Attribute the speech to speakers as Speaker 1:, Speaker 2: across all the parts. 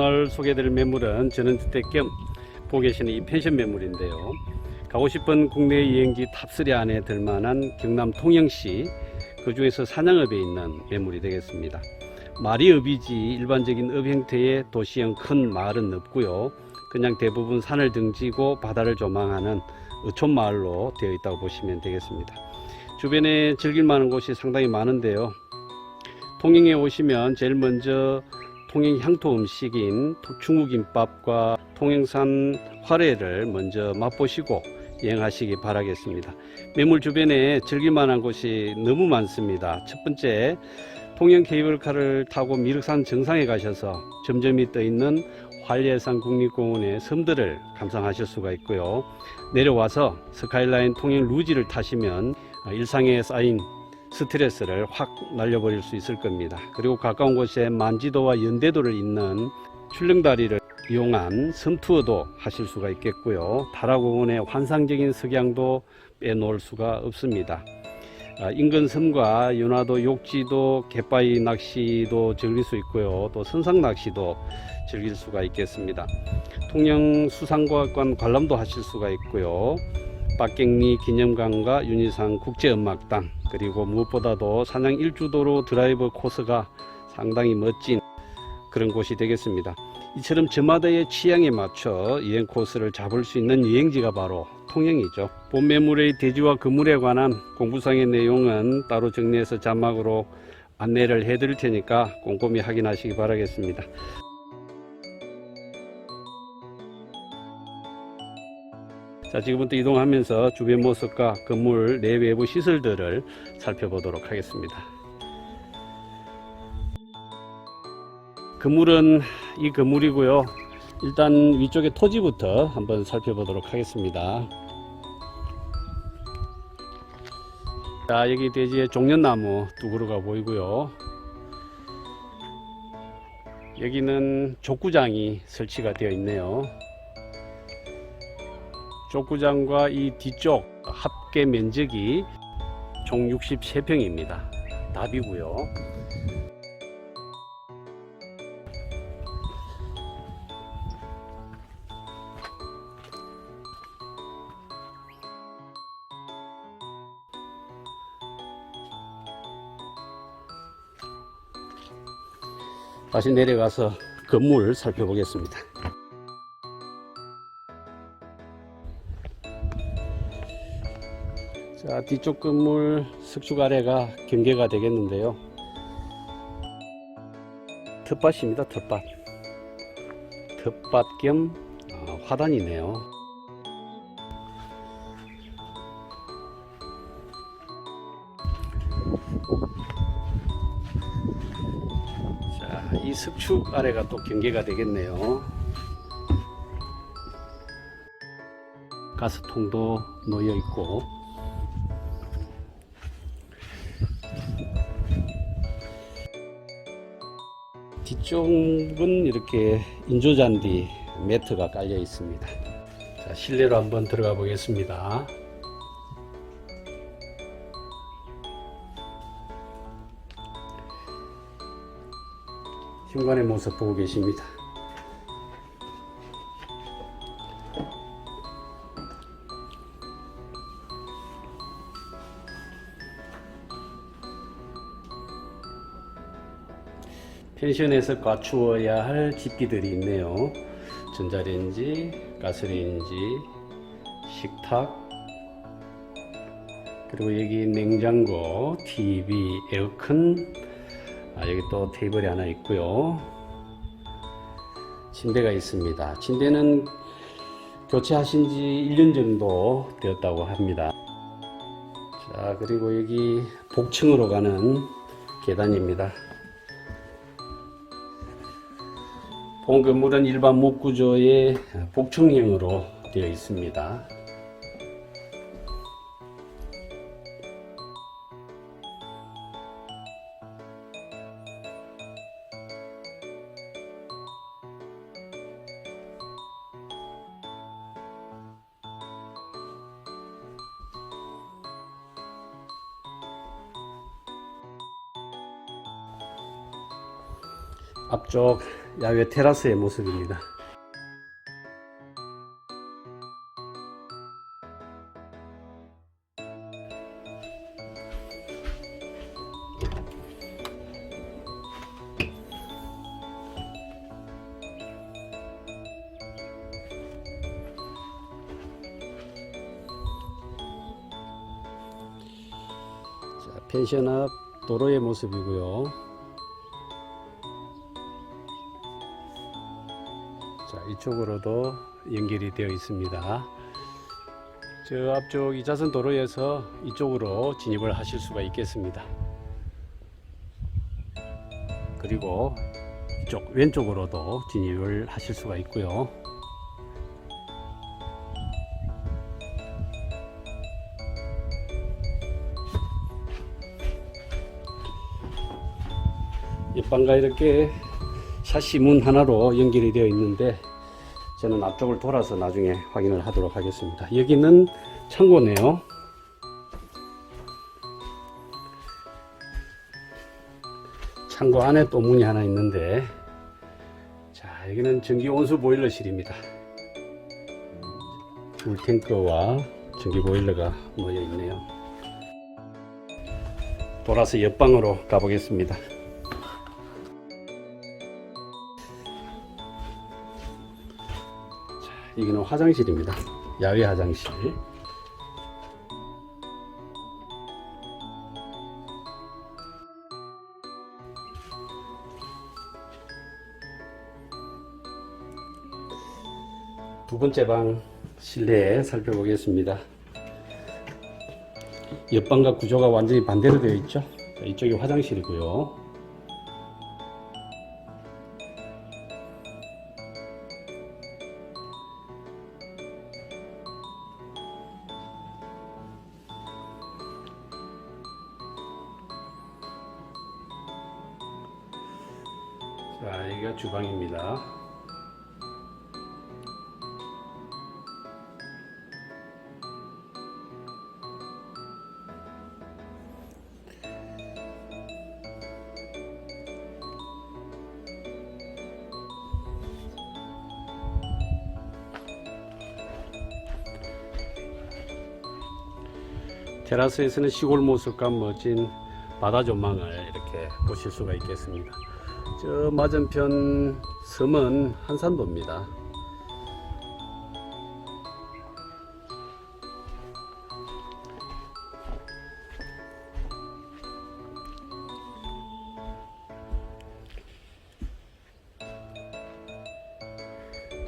Speaker 1: 오늘 소개해드릴 매물은 전원주택 겸 보고 계시는 이 펜션 매물인데요. 가고 싶은 국내 여행지 탑3 안에 들만한 경남 통영시 그 중에서 산양읍에 있는 매물이 되겠습니다. 말이 읍이지 일반적인 읍 형태의 도시형 큰 마을은 없고요. 그냥 대부분 산을 등지고 바다를 조망하는 어촌 마을로 되어 있다고 보시면 되겠습니다. 주변에 즐길 만한 곳이 상당히 많은데요. 통영에 오시면 제일 먼저 통영 향토 음식인 중국김밥과 통영산 화래를 먼저 맛보시고 여행하시기 바라겠습니다. 매물 주변에 즐길 만한 곳이 너무 많습니다. 첫 번째, 통영 케이블카를 타고 미륵산 정상에 가셔서 점점이 떠 있는 활예산 국립공원의 섬들을 감상하실 수가 있고요. 내려와서 스카이라인 통영 루지를 타시면 일상에 쌓인 스트레스를 확 날려버릴 수 있을 겁니다. 그리고 가까운 곳에 만지도와 연대도를 잇는 출렁다리를 이용한 섬투어도 하실 수가 있겠고요. 다라공원의 환상적인 석양도 빼놓을 수가 없습니다. 아, 인근 섬과 연화도 욕지도 갯바위 낚시도 즐길 수 있고요. 또 선상 낚시도 즐길 수가 있겠습니다. 통영 수상과학관 관람도 하실 수가 있고요. 박경리 기념관과 윤희상 국제음악당 그리고 무엇보다도 산양 일주도로 드라이브 코스가 상당히 멋진 그런 곳이 되겠습니다. 이처럼 저마다의 취향에 맞춰 여행 코스를 잡을 수 있는 여행지가 바로 통영이죠. 본 매물의 대지와 건물에 관한 공부상의 내용은 따로 정리해서 자막으로 안내를 해드릴 테니까 꼼꼼히 확인하시기 바라겠습니다. 자, 지금부터 이동하면서 주변 모습과 건물 내 외부 시설들을 살펴보도록 하겠습니다. 건물은 이 건물이고요. 일단 위쪽에 토지부터 한번 살펴보도록 하겠습니다. 자, 여기 대지에 종려나무 두 그루가 보이고요. 여기는 족구장이 설치가 되어 있네요. 족구장과 이 뒤쪽 합계 면적이 총 63평입니다. 답이고요. 다시 내려가서 건물 살펴보겠습니다. 자, 뒤쪽 건물 석축 아래가 경계가 되겠는데요. 텃밭입니다, 텃밭. 텃밭 겸 어, 화단이네요. 자, 이 석축 아래가 또 경계가 되겠네요. 가스통도 놓여 있고 뒤쪽은 이렇게 인조잔디 매트가 깔려 있습니다. 자, 실내로 한번 들어가 보겠습니다. 현관의 모습 보고 계십니다. 펜션에서 갖추어야 할 집기들이 있네요. 전자레인지, 가스레인지, 식탁, 그리고 여기 냉장고, TV, 에어컨, 아, 여기 또 테이블이 하나 있고요. 침대가 있습니다. 침대는 교체하신 지 1년 정도 되었다고 합니다. 자, 그리고 여기 복층으로 가는 계단입니다. 본 건물은 일반 목구조의 복층형으로 되어 있습니다. 앞쪽 야외 테라스의 모습입니다. 자, 펜션 앞 도로의 모습이고요. 이쪽으로도 연결이 되어 있습니다. 저 앞쪽 2차선 도로에서 이쪽으로 진입을 하실 수가 있겠습니다. 그리고 이쪽 왼쪽으로도 진입을 하실 수가 있고요. 옆방과 이렇게 샤시 문 하나로 연결이 되어 있는데 저는 앞쪽을 돌아서 나중에 확인을 하도록 하겠습니다. 여기는 창고네요. 창고 안에 또 문이 하나 있는데 자 여기는 전기 온수 보일러실입니다. 물 탱크와 전기 보일러가 놓여 있네요. 돌아서 옆방으로 가보겠습니다. 여기는 화장실입니다. 야외 화장실. 두 번째 방 실내 살펴보겠습니다. 옆방과 구조가 완전히 반대로 되어 있죠. 자, 이쪽이 화장실이고요. 여기가 주방입니다. 테라스에서는 시골 모습과 멋진 바다 조망을 이렇게 보실 수가 있겠습니다. 저 맞은편 섬은 한산도입니다.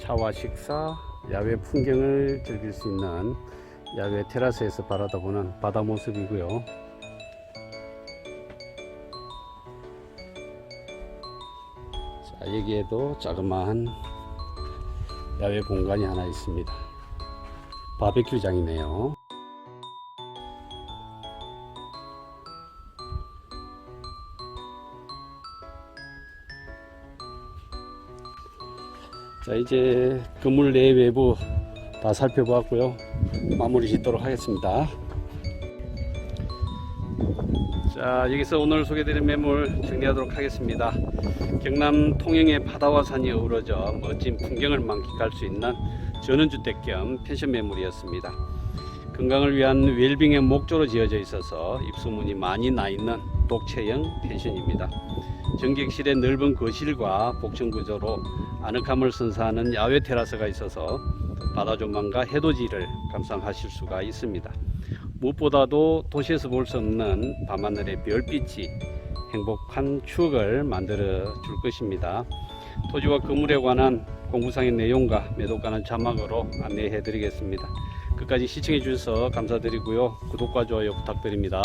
Speaker 1: 차와 식사, 야외 풍경을 즐길 수 있는 야외 테라스에서 바라다보는 바다 모습이고요. 여기에도 자그마한 야외 공간이 하나 있습니다. 바베큐장이네요. 자, 이제 건물 내 외부 다 살펴보았고요. 마무리 짓도록 하겠습니다. 자, 여기서 오늘 소개드린 매물 정리하도록 하겠습니다. 경남 통영의 바다와 산이 어우러져 멋진 풍경을 만끽할 수 있는 전원주택 겸 펜션 매물이었습니다. 건강을 위한 웰빙의 목조로 지어져 있어서 입소문이 많이 나 있는 독채형 펜션입니다. 전객실의 넓은 거실과 복층 구조로 아늑함을 선사하는 야외 테라스가 있어서 바다 조망과 해돋이를 감상하실 수가 있습니다. 무엇보다도 도시에서 볼 수 없는 밤하늘의 별빛이 행복한 추억을 만들어 줄 것입니다. 토지와 건물에 관한 공부상의 내용과 매도가는 자막으로 안내해 드리겠습니다. 끝까지 시청해 주셔서 감사드리고요. 구독과 좋아요 부탁드립니다.